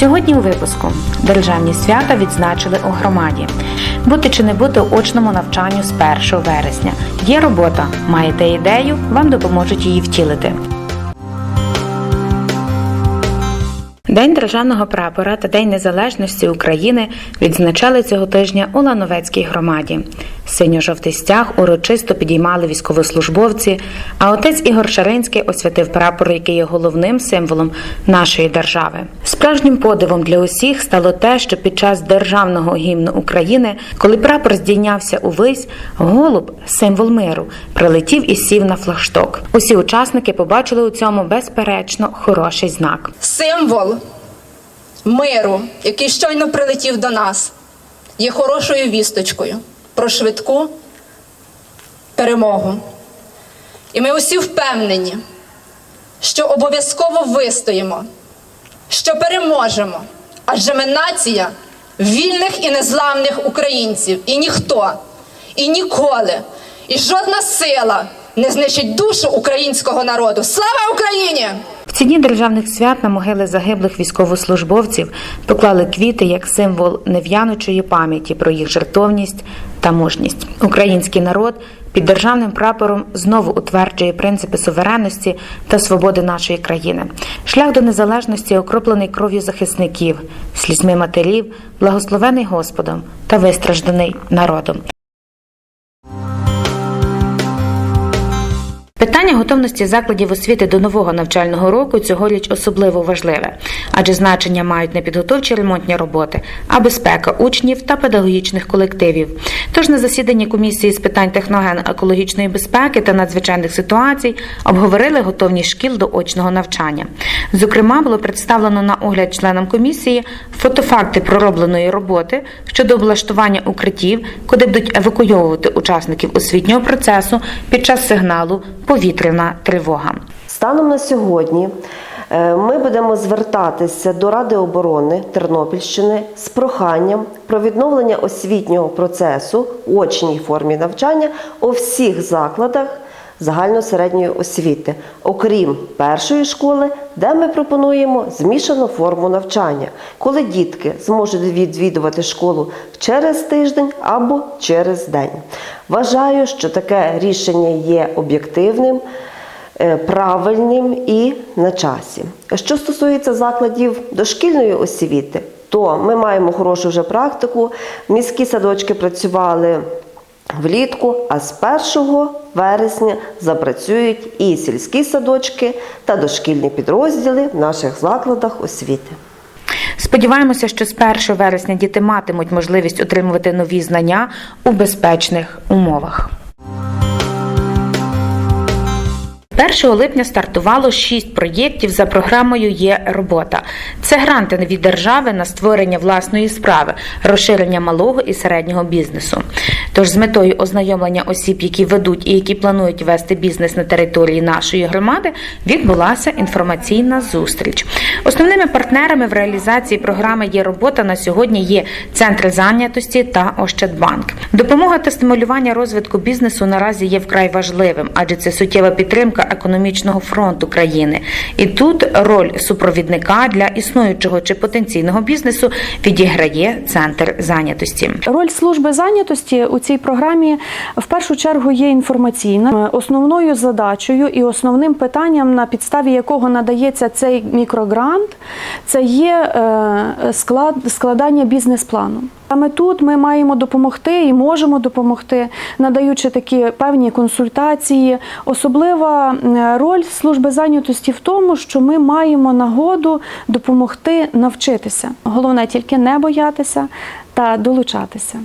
Сьогодні у випуску державні свята відзначили у громаді. Бути чи не бути очному навчанню з 1 вересня. Є робота, маєте ідею, вам допоможуть її втілити. День державного прапора та День Незалежності України відзначали цього тижня у Лановецькій громаді. Синьо-жовтий стяг урочисто підіймали військовослужбовці, а отець Ігор Шаринський освятив прапор, який є головним символом нашої держави. Справжнім подивом для усіх стало те, що під час державного гімну України, коли прапор здійнявся увесь, голуб, символ миру, прилетів і сів на флагшток. Усі учасники побачили у цьому безперечно хороший знак. символ миру, який щойно прилетів до нас, є хорошою вісточкою про швидку перемогу. І ми усі впевнені, що обов'язково вистоїмо, що переможемо, адже ми нація вільних і незламних українців, і ніхто, і ніколи, і жодна сила не знищить душу українського народу. Слава Україні! В ці дні державних свят на могили загиблих військовослужбовців поклали квіти як символ нев'янучої пам'яті про їх жертовність та мужність. Український народ під державним прапором знову утверджує принципи суверенності та свободи нашої країни. Шлях до незалежності окроплений кров'ю захисників, слізьми матерів, благословений Господом та вистражданий народом. Питання готовності закладів освіти до нового навчального року цьогоріч особливо важливе, адже значення мають не підготовчі ремонтні роботи, а безпека учнів та педагогічних колективів. Тож на засіданні комісії з питань техноген-екологічної безпеки та надзвичайних ситуацій обговорили готовність шкіл до очного навчання. Зокрема, було представлено на огляд членам комісії фотофакти проробленої роботи щодо облаштування укриттів, куди будуть евакуйовувати учасників освітнього процесу під час сигналу повітряна тривога. Станом на сьогодні е, ми будемо звертатися до Ради оборони Тернопільщини з проханням про відновлення освітнього процесу у очній формі навчання у всіх закладах загальносередньої освіти, окрім першої школи, де ми пропонуємо змішану форму навчання, коли дітки зможуть відвідувати школу через тиждень або через день. Вважаю, що таке рішення є об'єктивним е, правильним і на часі. Що стосується закладів дошкільної освіти, то ми маємо хорошу вже практику. Міські садочки працювали влітку, а з 1 вересня запрацюють і сільські садочки та дошкільні підрозділи в наших закладах освіти. Сподіваємося, що з 1 вересня діти матимуть можливість отримувати нові знання у безпечних умовах. 1 липня стартувало шість проєктів за програмою Є робота. Це гранти від держави на створення власної справи, розширення малого і середнього бізнесу. Тож з метою ознайомлення осіб, які ведуть і які планують вести бізнес на території нашої громади, відбулася інформаційна зустріч. Основними партнерами в реалізації програми Є робота на сьогодні є центри зайнятості та Ощадбанк. Допомога та стимулювання розвитку бізнесу наразі є вкрай важливим, адже це суттєва підтримка економічного фронту країни. І тут роль супровідника для існуючого чи потенційного бізнесу відіграє центр зайнятості. Роль служби зайнятості у цій програмі в першу чергу є інформаційна. Основною задачею і основним питанням, на підставі якого надається цей мікрогрант, це є е, склад, складання бізнес-плану. Саме тут ми маємо допомогти і можемо допомогти, надаючи такі певні консультації. Особлива роль служби зайнятості в тому, що ми маємо нагоду допомогти навчитися. Головне тільки не боятися та долучатися.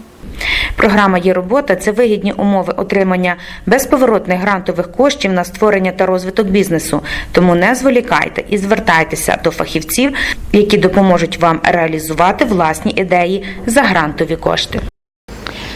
Програма є робота це вигідні умови отримання безповоротних грантових коштів на створення та розвиток бізнесу. Тому не зволікайте і звертайтеся до фахівців, які допоможуть вам реалізувати власні ідеї за грантові кошти.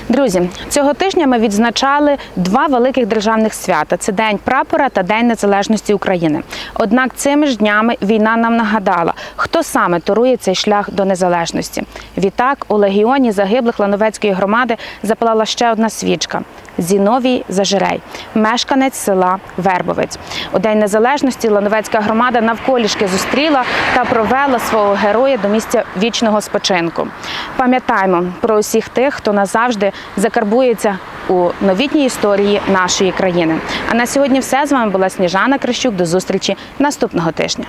Друзі, цього тижня ми відзначали два великих державних свята: це День прапора та День Незалежності України. Однак цими ж днями війна нам нагадала, хто саме торує цей шлях до незалежності. Відтак у легіоні загиблих Лановецької громади запалала ще одна свічка. Зіновій Зажирей, мешканець села Вербовець. У День Незалежності Лановецька громада навколішки зустріла та провела свого героя до місця вічного спочинку. Пам'ятаємо про усіх тих, хто назавжди закарбується у новітній історії нашої країни. А на сьогодні все з вами була Сніжана Крищук. До зустрічі наступного тижня.